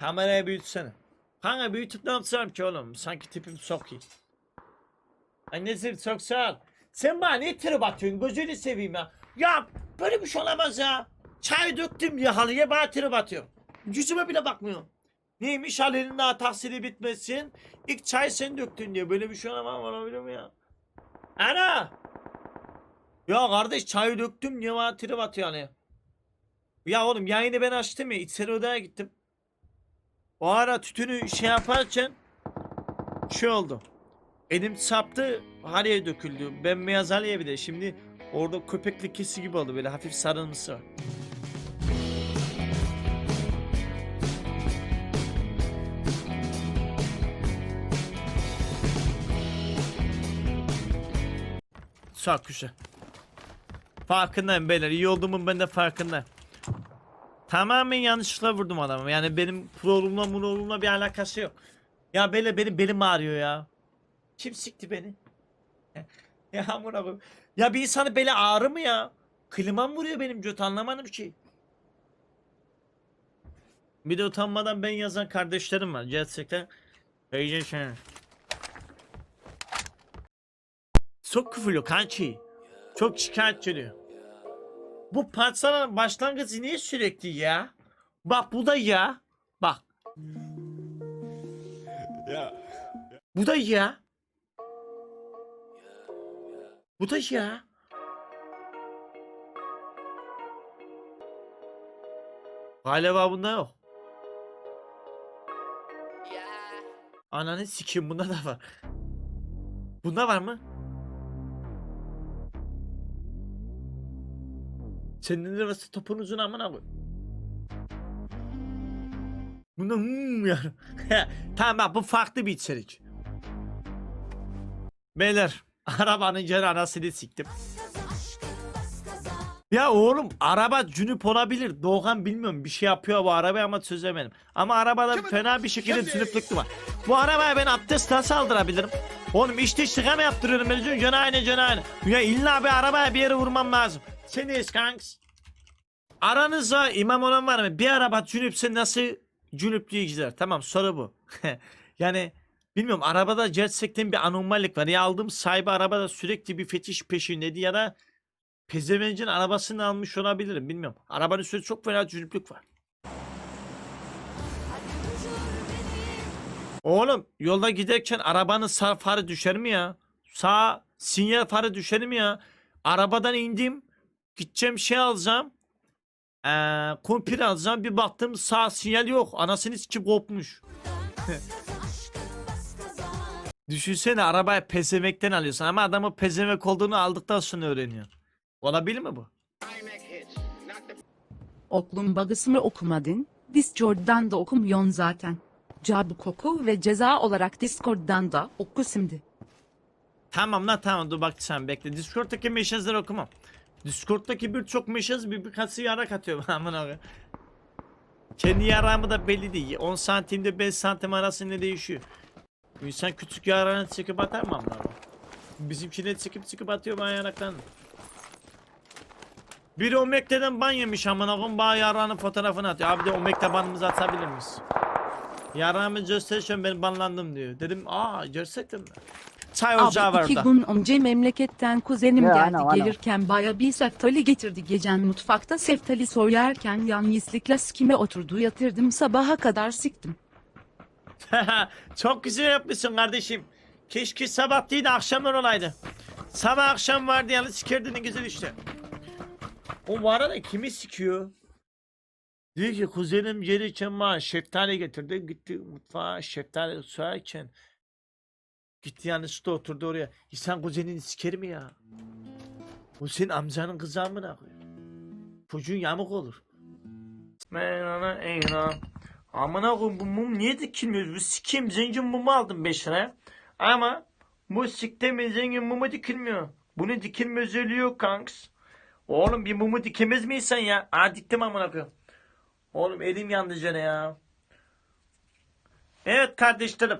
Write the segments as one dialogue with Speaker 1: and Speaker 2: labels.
Speaker 1: Kamerayı büyütsene. Kanka büyütüp ne yapacağım ki oğlum? Sanki tipim çok iyi. Annesi çok sağ ol. Sen bana ne trip atıyorsun? Gözünü seveyim ya. Ya böyle bir şey olamaz ya. Çay döktüm ya halıya bana trip atıyor. Yüzüme bile bakmıyor. Neymiş halinin daha tahsili bitmesin. İlk çay sen döktün diye. Böyle bir şey olamaz olabilir mi ya? Ana! Ya kardeş çayı döktüm diye bana trip atıyor yani. Ya oğlum yayını ben açtım ya. içeri odaya gittim. O ara tütünü şey yaparken şey oldu. Elim saptı, haliye döküldü. Bembeyaz haliye bir de. Şimdi orada köpek lekesi gibi oldu. Böyle hafif sarılması var. Çok güzel. Farkındayım beyler. İyi olduğumun ben de farkındayım. Tamamen yanlışlıkla vurdum adamı. Yani benim programla programla bir alakası yok. Ya böyle benim belim ağrıyor ya. Kim sikti beni? ya amına. Ya bir insanın beli ağrı mı ya? Klimam vuruyor benim göt anlamadım ki. Bir de utanmadan ben yazan kardeşlerim var. Gerçekten. Heyecan. Çok küfürlü kanki. Çok şikayetçi oluyor. Bu parçaların başlangıcı niye sürekli ya? Bak bu da ya. Bak.
Speaker 2: Ya.
Speaker 1: Bu da ya. Bu da ya. Galiba bunda yok. Ananı sikeyim bunda da var. Bunda var mı? Senin arası topun uzun amına koy. Bunda hmm ya. tamam bak bu farklı bir içerik. Beyler arabanın canı anasını siktim. Ya oğlum araba cünüp olabilir. Doğan bilmiyorum bir şey yapıyor bu arabaya ama çözemedim. Ama arabada fena bir şekilde cünüplük var. Bu arabaya ben abdest nasıl aldırabilirim? Oğlum işte şıka mı yaptırıyorum ben canı aynı canı aynı. Ya illa bir arabaya bir yere vurmam lazım. Seniz kanks. Aranızda imam olan var mı? Bir araba cünüpse nasıl cünüplüğü gider? Tamam soru bu. yani bilmiyorum arabada gerçekten bir anormallik var. Ya aldığım sahibi arabada sürekli bir fetiş peşindeydi ya da pezevencin arabasını almış olabilirim bilmiyorum. Arabanın üstünde çok fena cünüplük var. Oğlum yolda giderken arabanın sağ farı düşer mi ya? Sağ sinyal farı düşer mi ya? Arabadan indim. Gideceğim şey alacağım. Ee, kumpir alacağım. Bir baktım sağ sinyal yok. Anasını sikip kopmuş. Düşünsene arabayı pezemekten alıyorsun ama adamın pezemek olduğunu aldıktan sonra öğreniyor. Olabilir mi bu?
Speaker 3: Oklum bagısını okumadın, Discord'dan da okumuyorsun zaten. Cabı koku ve ceza olarak Discord'dan da oku şimdi.
Speaker 1: Tamam lan tamam dur bak sen bekle. Discord'daki meşazları okumam. Discord'daki birçok meşaz bir birkaçı yarak atıyor amına koyayım. Kendi yarağımı da belli değil. 10 santimde 5 santim arasında değişiyor. İnsan küçük yarağını çıkıp atar mı amına? Bizimkine çıkıp çıkıp atıyor bana yaraklarını. Biri Omekte'den ban yemiş amına koyayım bana yarağının fotoğrafını atıyor. Abi de Omekte banımızı atabilir miyiz? Yarağımı gösterişen ben banlandım diyor. Dedim aa mi? Çay ocağı var
Speaker 3: Abi iki
Speaker 1: orada.
Speaker 3: gün önce memleketten kuzenim
Speaker 4: Ya,
Speaker 3: geldi
Speaker 4: ana, ana.
Speaker 3: gelirken baya bir seftali getirdi gecen mutfakta seftali soyarken yanlışlıkla sikime oturdu yatırdım sabaha kadar siktim.
Speaker 1: Çok güzel yapmışsın kardeşim. Keşke sabah değil de akşamlar olaydı. Sabah akşam vardı yani sikerdin ne güzel işte. O bu arada kimi sikiyor? Diyor ki kuzenim gelirken bana şeftali getirdi. Gitti mutfağa şeftali soyarken. Gitti yanlışlıkla oturdu oraya. İnsan kuzenini siker mi ya? Bu senin amcanın kızı amına koyuyor. Çocuğun yamuk olur. Ben ana eyvah. Amına koyayım bu mum niye dikilmiyor? Bu sikim zengin mumu aldım 5 liraya. Ama bu siktemin zengin mumu dikilmiyor. Bunun dikilme özelliği yok kanks. Oğlum bir mumu dikemez miyiz sen ya? Aa diktim amına koyayım. Oğlum elim yandı canı ya. Evet kardeşlerim.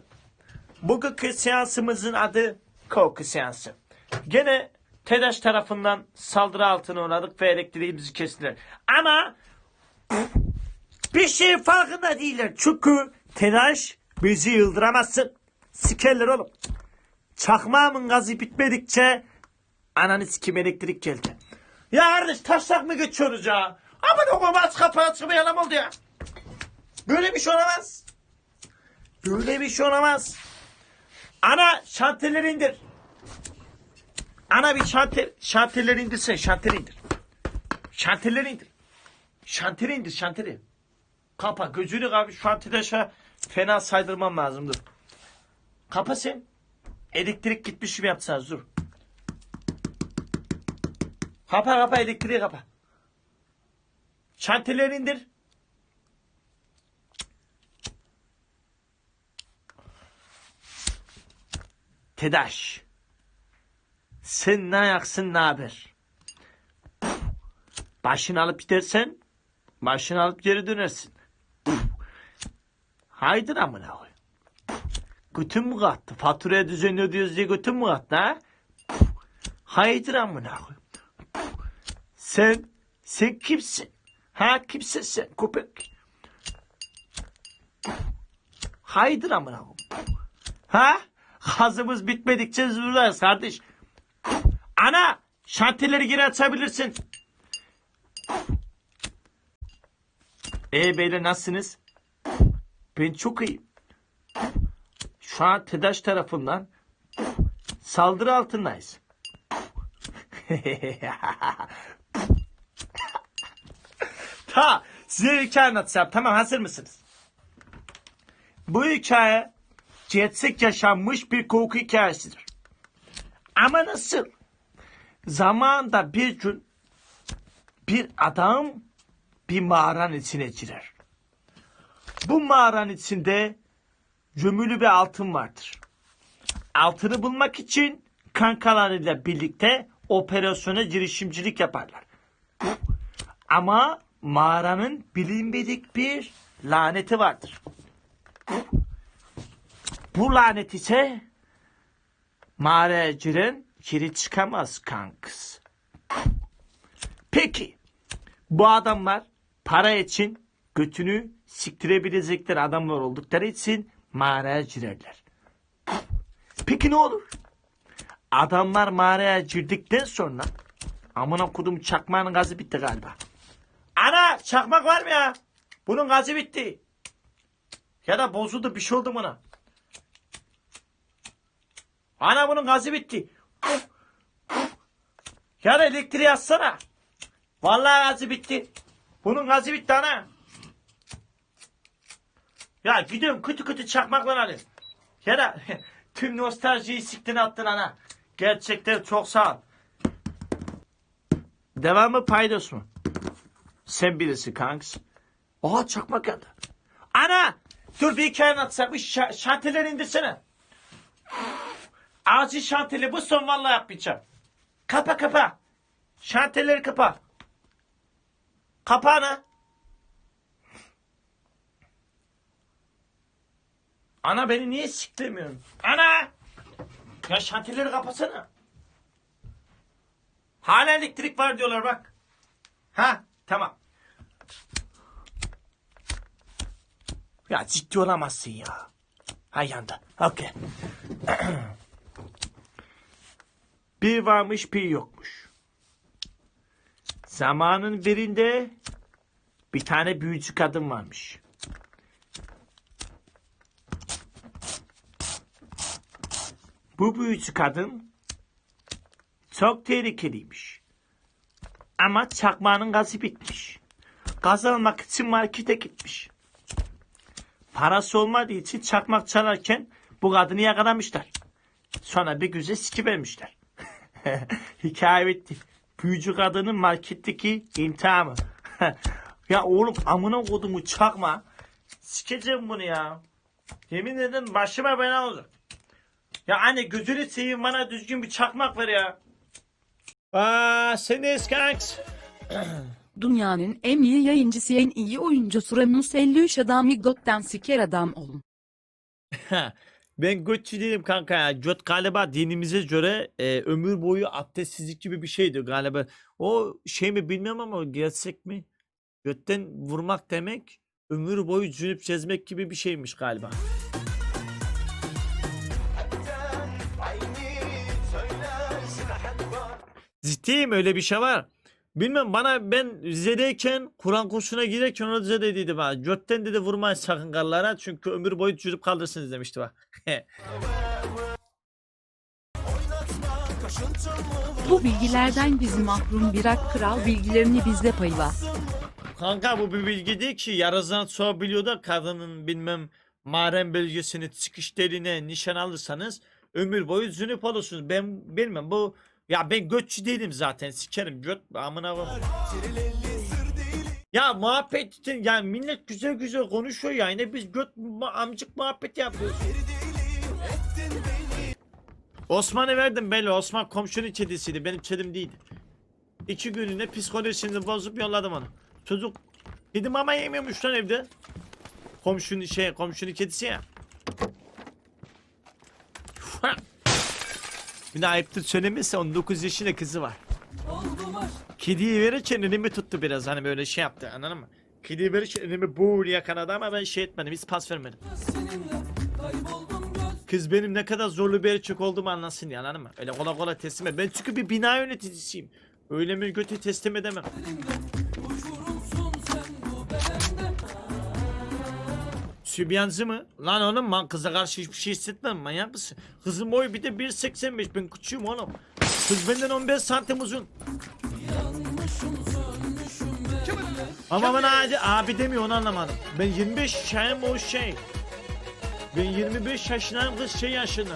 Speaker 1: Bugünkü seansımızın adı korku seansı. Gene TEDAŞ tarafından saldırı altına uğradık ve elektriğimizi kestiler. Ama Bir şeyin farkında değiller. Çünkü telaş bizi yıldıramazsın. Sikerler oğlum. Çakmağımın gazı bitmedikçe ananı sikim elektrik geldi. Ya kardeş taşlak mı geçiyoruz ya? Aman oğlum aç kapı açımı yalan oldu ya. Böyle bir şey olamaz. Böyle bir şey olamaz. Ana şantelleri indir. Ana bir şantel, şantelleri indirsen şanteli indir. Şantelleri indir. Şanteli indir şanteli. Kapa gözünü kapa şu antidaşa fena saydırmam lazım dur. Kapa sen. Elektrik gitmiş gibi yapsanız dur. Kapa kapa elektriği kapa. Şantelleri indir. Ne ayaksın ne haber? Başını alıp gidersen başını alıp geri dönersin. Haydın amına koy. Götün mü kattı? Faturaya düzenli ödüyoruz diye götün mü kattı ha? Haydır amına koy. Sen, sen kimsin? Ha kimsin sen köpek? Haydır amına koy. Ha? Gazımız bitmedikçe buradayız kardeş. Ana! Şantileri geri açabilirsin. E beyler nasılsınız? Ben çok iyiyim. Şu an TEDAŞ tarafından saldırı altındayız. ta size hikaye anlatacağım. Tamam hazır mısınız? Bu hikaye gerçek yaşanmış bir korku hikayesidir. Ama nasıl? Zamanında bir gün bir adam bir mağaranın içine girer. Bu mağaranın içinde gömülü bir altın vardır. Altını bulmak için kankalarıyla birlikte operasyona girişimcilik yaparlar. Ama mağaranın bilinmedik bir laneti vardır. Bu lanet ise mağaraya giren geri çıkamaz kankız. Peki bu adamlar para için götünü siktirebilecekleri adamlar oldukları için mağaraya girerler. Peki ne olur? Adamlar mağaraya girdikten sonra amına kodum çakmağın gazı bitti galiba. Ana çakmak var mı ya? Bunun gazı bitti. Ya da bozuldu bir şey oldu buna. Ana bunun gazı bitti. Ya da elektriği açsana. Vallahi gazı bitti. Bunun gazı bitti ana. Ya gidiyorum kötü kötü çakmaklar alayım. Ya da tüm nostaljiyi siktin attın ana. Gerçekten çok sağ ol. Devamı paydos mu? Sen bilirsin kanks. Oha çakmak geldi. Ana! Dur bir hikaye anlatsam. Bir şa- şantileri indirsene. Acil şantili bu son vallahi yapmayacağım. Kapa kapa. Şantileri kapa. Kapa ana. Beni niye siklemiyorsun? Ana! Ya şantileri kapasana. Hala elektrik var diyorlar bak. Ha tamam. Ya ciddi olamazsın ya. Ha yanda. Okey. bir varmış bir yokmuş. Zamanın birinde bir tane büyücü kadın varmış. Bu büyücü kadın çok tehlikeliymiş. Ama çakmağının gazı bitmiş. Gaz almak için markete gitmiş. Parası olmadığı için çakmak çalarken bu kadını yakalamışlar. Sonra bir güzel siki vermişler. Hikaye bitti. Büyücü kadının marketteki intihamı. ya oğlum amına kodumu çakma. Sikeceğim bunu ya. Yemin ederim başıma bela olacak. Ya anne gözünü seveyim bana düzgün bir çakmak ver ya. Aa, sen kanks.
Speaker 3: Dünyanın en iyi yayıncısı en iyi oyuncusu Remus 53 adamı götten siker adam olun.
Speaker 1: ben götçü değilim kanka ya. Göt galiba dinimize göre e, ömür boyu abdestsizlik gibi bir şeydi galiba. O şey mi bilmiyorum ama gerçek mi? Götten vurmak demek ömür boyu cünüp çizmek gibi bir şeymiş galiba. Ciddiyim öyle bir şey var. Bilmem bana ben Rize'deyken Kur'an kursuna girerken ona Rize dediydi bana. Götten dedi vurmayın sakın karlara çünkü ömür boyu cürüp kaldırsınız demişti bak.
Speaker 3: Bu bilgilerden bizi mahrum bırak kral bilgilerini bizde payla.
Speaker 1: Kanka bu bir bilgi değil ki. Yarızdan sorabiliyor da kadının bilmem mahrem bölgesini çıkış deline nişan alırsanız ömür boyu zünüp olursunuz. Ben bilmem bu ya ben götçü değilim zaten sikerim göt amına koyayım. Ya muhabbet yani millet güzel güzel konuşuyor ya yine biz göt amcık muhabbet yapıyoruz. Osman'a verdim belli Osman komşunun kedisiydi benim kedim değildi. İki gününe psikolojisini bozup yolladım onu. Çocuk kedi mama yemiyormuş lan evde. Komşunun şey komşunun kedisi ya. De ayıptır söylemesi 19 yaşında kızı var. Kediyi verirken elimi tuttu biraz hani böyle şey yaptı anladın mı? Kediyi verirken elimi buğul yakaladı ama ben şey etmedim hiç pas vermedim. Kız benim ne kadar zorlu bir erkek olduğumu anlasın ya anladın mı? Öyle kolay kolay teslim et. Ben çünkü bir bina yöneticisiyim. Öyle mi götü teslim edemem. Sübyancı mı? Lan oğlum ben kıza karşı hiçbir şey hissetmem manyak mısın? Kızın boyu bir de 1.85 ben küçüğüm oğlum. Kız benden 15 santim uzun. Ama bana abi, abi demiyor onu anlamadım. Ben 25 yaşındayım o şey. Ben 25 yaşındayım kız şey yaşında.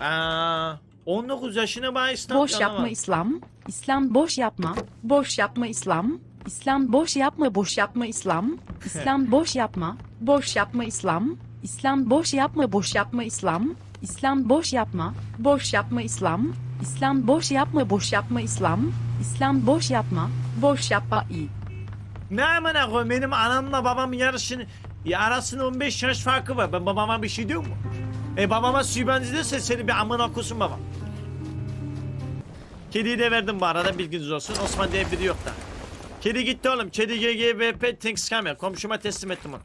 Speaker 1: Aa, 19 yaşına bana İslam
Speaker 3: Boş yapma
Speaker 1: anlamadım.
Speaker 3: İslam. İslam boş yapma. Boş yapma İslam. İslam boş yapma boş yapma İslam. İslam boş yapma. Boş yapma İslam. İslam boş yapma boş yapma İslam. İslam boş yapma. Boş yapma İslam. İslam boş yapma boş yapma İslam. İslam boş yapma. Boş yapma iyi.
Speaker 1: Ne amına koyayım benim anamla babamın yarışını ya arasında 15 yaş farkı var. Ben babama bir şey diyor mu? E babama sübyancı derse seni bir amına kusun babam. Kediyi de verdim bu arada bilginiz olsun. Osman diye biri yok da. Kedi gitti oğlum. Kedi GGVP Thanks Camera. Komşuma teslim ettim onu.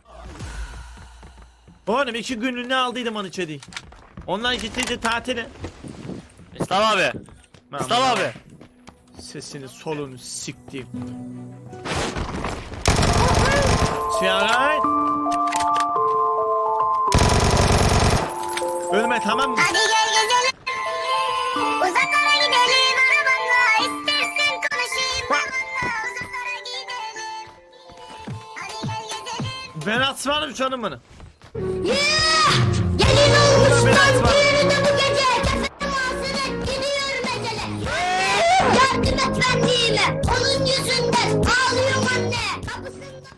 Speaker 1: Oğlum iki günlüğüne aldıydım onu kediyi. Onlar gittiydi tatile.
Speaker 2: İslam abi. İslam abi.
Speaker 1: Sesini solunu siktim. Siyaray. Ölme tamam mı?
Speaker 4: Hadi
Speaker 1: Ben aslanım canım bunu.
Speaker 4: Gelin olmuş
Speaker 1: ben
Speaker 4: lan
Speaker 1: atmam.
Speaker 4: düğünü bu gece. Kefen muhasebet gidiyor mesele. Yardım et benliğime. Onun yüzünden ağlıyorum anne. Kapısında.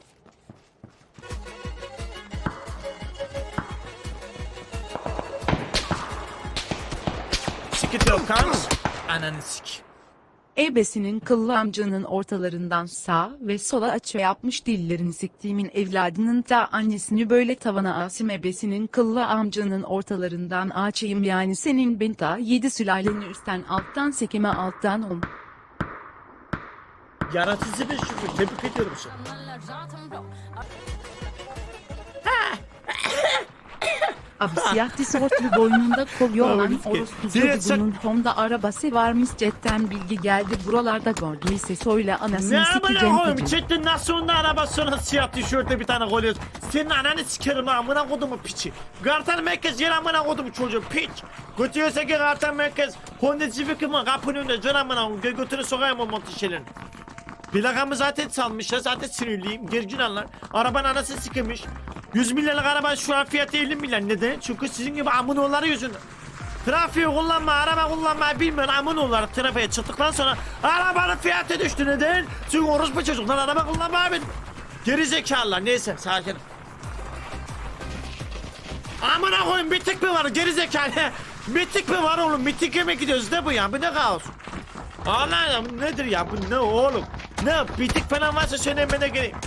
Speaker 1: Sikit yok kans. Ananı sik.
Speaker 3: Ebesinin kıllı amcanın ortalarından sağ ve sola açı yapmış dillerini siktiğimin evladının da annesini böyle tavana asim ebesinin kıllı amcanın ortalarından açayım yani senin ben ta yedi sülaleni üstten alttan sekime alttan om.
Speaker 1: Yaratıcı bir şükür. Tebrik ediyorum seni.
Speaker 3: Abi siyah tişörtlü boynunda kolye olan orospu çocuğunun Honda arabası varmış cetten bilgi geldi buralarda gördüyse söyle
Speaker 1: Ne
Speaker 3: anasını
Speaker 1: amına
Speaker 3: sikeceğim
Speaker 1: koyayım?
Speaker 3: çocuğu.
Speaker 1: Çetin nasıl onun arabasına siyah tişörtte bir tane koyuyor. Senin ananı sikerim lan amına kodumu piçi. Kartal merkez yer amına kodumu çocuğu piç. Götürüyorsa ki Kartal merkez. Honda Civic mi kapının önünde can amına koyayım. Gö- Götünü sokayım o montajelerini. Plakamı zaten salmışlar zaten sinirliyim. Gergin anlar. Arabanın anası sıkılmış. 100 milyarlık araba şu an fiyatı 50 milyar. Neden? Çünkü sizin gibi amınoğulları yüzünden. Trafiği kullanma, araba kullanmayı bilmeyen amınoğulları trafiğe çıktıktan sonra arabanın fiyatı düştü. Neden? Çünkü orospu çocuklar araba kullanmayı bil. Geri zekalılar. Neyse sakin. Amına koyayım bitik mi var geri zekalı? Bitik mi var oğlum? Bitik mi gidiyoruz ne bu ya? Bu ne kaos? Allah ya bu nedir ya? Bu ne oğlum? Ne bitik falan varsa de geleyim.